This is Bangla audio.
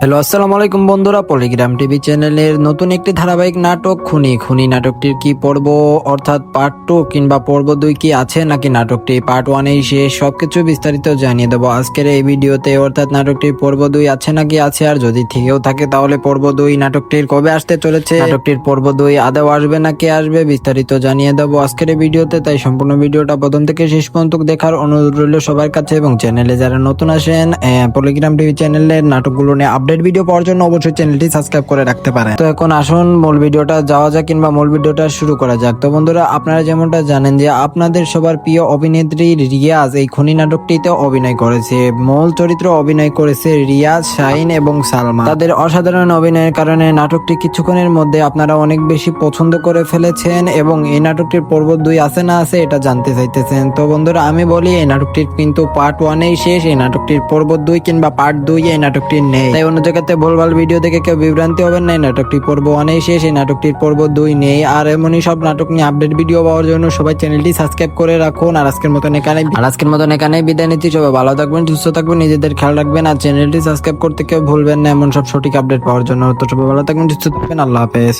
হ্যালো, আসসালামু আলাইকুম বন্ধুরা পলিগ্রাম টিভি চ্যানেলের নতুন একটি ধারাবাহিক নাটক, খুনি খুনি নাটকটির কি পর্ব, অর্থাৎ পার্ট টু কিংবা পর্ব দুই কি আছে নাকি নাটকটি পার্ট ওয়ানেই শেষ সবকিছু বিস্তারিত জানিয়ে দেবো আজকের এই ভিডিওতে। অর্থাৎ নাটকটির পর্ব দুই আছে নাকি আছে, আর যদি থেকেও থাকে তাহলে পর্ব দুই নাটকটির কবে আসতে চলেছে? নাটকটির পর্ব দুই আদৌ আসবে নাকি আসবে বিস্তারিত জানিয়ে দেবো আজকের এই ভিডিওতে, তাই সম্পূর্ণ ভিডিওটা প্রথম থেকে শেষ পর্যন্ত দেখার অনুরোধ রইল সবার কাছে এবং চ্যানেলে যারা নতুন আসেন পলিগ্রাম টিভি চ্যানেলের নাটকগুলো নিয়ে আপডেট ভিডিও পাওয়ার জন্য অবশ্যই চ্যানেলটি সাবস্ক্রাইব করে রাখতে পারেন। তো এখন আসুন, মূল ভিডিওটা যাওয়া যাক কিংবা মূল ভিডিওটা শুরু করা যাক। তো বন্ধুরা, আপনারা যেমনটা জানেন যে আপনাদের সবার প্রিয় অভিনেত্রী রিয়াজ এই খুনি নাটকটিতে অভিনয় করেছে। মূল চরিত্র অভিনয় করেছে রিয়াজ, শাহিন এবং সালমা। তাদের অসাধারণ অভিনয়ের কারণে নাটকটি কিছুক্ষণের মধ্যে আপনারা অনেক বেশি পছন্দ করে ফেলেছেন এবং এই নাটকটির পর্ব দুই আছে না আছে এটা জানতে চাইতেছেন। তো বন্ধুরা, আমি বলি এই নাটকটির কিন্তু পার্ট ওয়ানেই শেষ, এই নাটকটির পর্ব দুই কিংবা পার্ট দুই এই নাটকটির নেই। তাই অন্য জায়গাতে ভুলভাল ভিডিও দেখে কেউ বিভ্রান্তি হবেন না নাটকটি পর্ব অনেক শেষ, এই নাটকটির পর্ব দুই নেই। আর এমনই সব নাটক নিয়ে আপডেট ভিডিও পাওয়ার জন্য সবাই চ্যানেলটি সাবস্ক্রাইব করে রাখুন। আর আজকের মতন এখানে আর আজকের মতন এখানে বিদায় নিচ্ছি। সবাই ভালো থাকবেন, সুস্থ থাকবেন, নিজেদের খেয়াল রাখবেন। আর চ্যানেলটি সাবস্ক্রাইব করতে কেউ ভুলবেন না, এমন সব সঠিক আপডেট পাওয়ার জন্য। তো সবাই ভালো থাকবেন, সুস্থ থাকবেন। আল্লাহ হাফেজ।